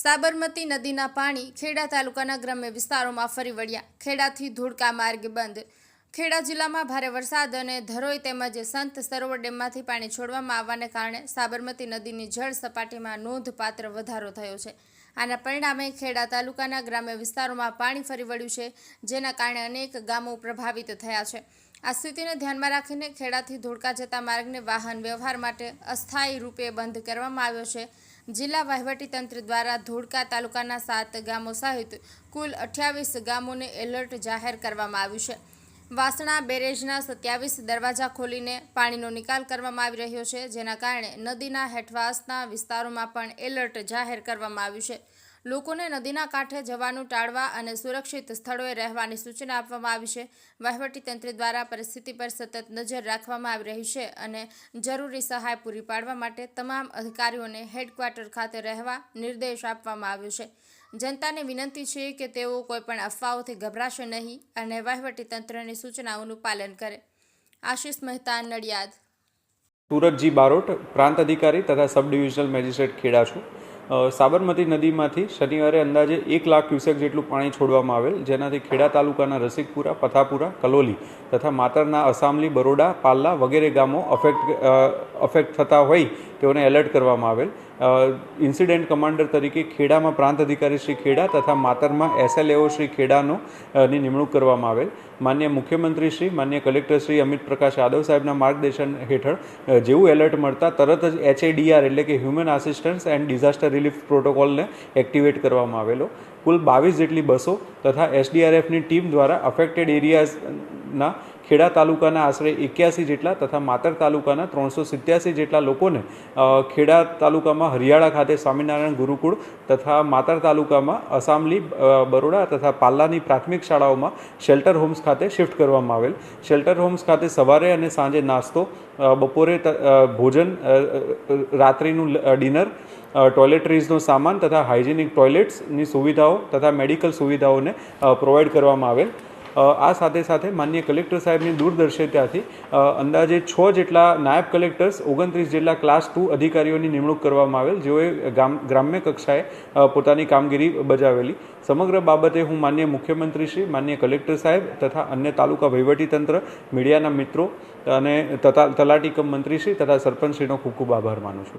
સાબરમતી નદીના પાણી ખેડા તાલુકાના ગ્રામ્ય વિસ્તારોમાં ફરી વળ્યા. ખેડાથી ધોળકા માર્ગ બંધ. ખેડા જિલ્લામાં ભારે વરસાદ અને ધરોઈ તેમજ સંત સરોવર ડેમમાંથી પાણી છોડવામાં આવવાને કારણે સાબરમતી નદીની જળ સપાટીમાં નોંધપાત્ર વધારો થયો છે. આના પરિણામે ખેડા તાલુકાના ગ્રામ્ય વિસ્તારોમાં પાણી ફરી વળ્યું છે, જેના કારણે અનેક ગામો પ્રભાવિત થયા છે. આ સ્થિતિને ધ્યાનમાં રાખીને ખેડાથી ધોળકા જતા માર્ગને વાહન વ્યવહાર માટે અસ્થાયી રૂપે બંધ કરવામાં આવ્યો છે. જિલ્લા વહીવટીતંત્ર દ્વારા ધોળકા તાલુકાના સાત ગામો સહિત કુલ અઠ્યાવીસ ગામોને એલર્ટ જાહેર કરવામાં આવ્યું છે. વાસણા બેરેજના સત્યાવીસ દરવાજા ખોલીને પાણીનો નિકાલ કરવામાં આવી રહ્યો છે, જેના કારણે નદીના હેઠવાસના વિસ્તારોમાં પણ એલર્ટ જાહેર કરવામાં આવ્યું છે. લોકોને નદીના કાંઠે જવાનું ટાળવા અને સુરક્ષિત સ્થળોએ રહેવાની સૂચના આપવામાં આવી છે. વહીવટીતંત્ર દ્વારા પરિસ્થિતિ પર સતત નજર રાખવામાં આવી રહી છે અને જરૂરી સહાય પૂરી પાડવા માટે તમામ અધિકારીઓને હેડક્વાર્ટર ખાતે રહેવા નિર્દેશ આપવામાં આવ્યો છે. જનતાને વિનંતી છે કે તેઓ કોઈપણ અફવાઓથી ગભરાશે નહીં અને વહીવટીતંત્રની સૂચનાઓનું પાલન કરે. આશિષ મહેતા, નડિયાદ. સુરતજી બારોટ, પ્રાંત અધિકારી તથા સબ ડિવિઝનલ મેજિસ્ટ્રેટ ખેડા છું. સાબરમતી નદીમાંથી શનિવારે અંદાજે એક લાખ ક્યુસેક જેટલું પાણી છોડવામાં આવેલ, જેનાથી ખેડા તાલુકાના રસિકપુરા, પથાપુરા, કલોલી તથા માતરના અસામલી, બરોડા, પાલ્લા વગેરે ગામો અફેક્ટ અફેક્ટ થતા હોય તેઓને એલર્ટ કરવામાં આવેલ. ઇન્સિડેન્ટ કમાન્ડર તરીકે ખેડામાં પ્રાંત અધિકારી શ્રી ખેડા તથા માતરમાં એસએલએઓ શ્રી ખેડાનો ની નિમણૂક કરવામાં આવેલ. માન્ય મુખ્યમંત્રી શ્રી, માન્ય કલેક્ટર શ્રી અમિત પ્રકાશ યાદવ સાહેબના માર્ગદર્શન હેઠળ જેવું એલર્ટ મળતા તરત જ એચએડીઆર એટલે કે human assistance and disaster relief પ્રોટોકોલને activate કરવામાં આવેલો. કુલ બાવીસ જેટલી બસો તથા એસડીઆરએફની ટીમ દ્વારા અફેક્ટેડ એરિયાઝના ખેડા તાલુકાના આશરે એક્યાસી જેટલા તથા માતર તાલુકાના ત્રણસો સિત્યાસી જેટલા લોકોને ખેડા તાલુકામાં હરિયાળા ખાતે સ્વામિનારાયણ ગુરુકુળ તથા માતર તાલુકામાં અસામલી બરોડા તથા પાલ્લાની પ્રાથમિક શાળાઓમાં શેલ્ટર હોમ્સ ખાતે શિફ્ટ કરવામાં આવેલ. શેલ્ટર હોમ્સ ખાતે સવારે અને સાંજે નાસ્તો બપોરે ભોજન રાત્રિનું ડિનર ટોયલેટરીઝનો સામાન તથા હાઇજેનિક ટોયલેટ્સની સુવિધાઓ તથા મેડિકલ સુવિધાઓને પ્રોવાઈડ કરવામાં આવેલ. આ સાથે સાથે માન્ય કલેક્ટર સાહેબની દૂરદર્શિતાથી અંદાજે છ જેટલા નાયબ કલેક્ટર્સ, ઓગણત્રીસ જેટલા ક્લાસ ટુ અધિકારીઓની નિમણૂક કરવામાં આવેલ, જેઓએ ગ્રામ્ય કક્ષાએ પોતાની કામગીરી બજાવેલી. સમગ્ર બાબતે હું માન્ય મુખ્યમંત્રી શ્રી, માન્ય કલેક્ટર સાહેબ તથા અન્ય તાલુકા વહીવટીતંત્ર, મીડિયાના મિત્રો અને તથા તલાટીકમ મંત્રીશ્રી તથા સરપંચશ્રીનો ખૂબ ખૂબ આભાર માનું છું.